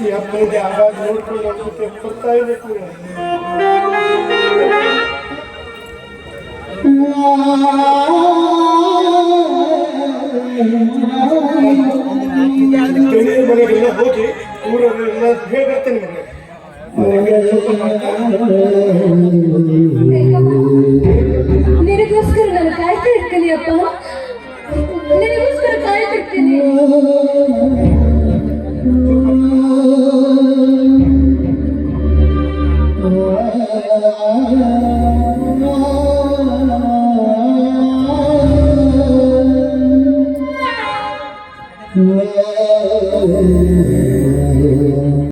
ಈ ಅಮ್ಮನಿಗೆ ಆವಾಗ ನೋಡ್ಕೊಂಡು ನಮಗೆ ಕೊಡ್ತಾ ಇರಬೇಕು Yeah. ಹೇಳಿ ಬರ್ತೇನೆ ಮನೆ ನಿನಗೋಸ್ಕರ ನಾನು ಕಾಯ್ತಾ ಇರ್ತೀನಿ ಅಪ್ಪ. ನಿನಗೋಸ್ಕರ ಕಾಯ್ತಿರ್ತೀನಿ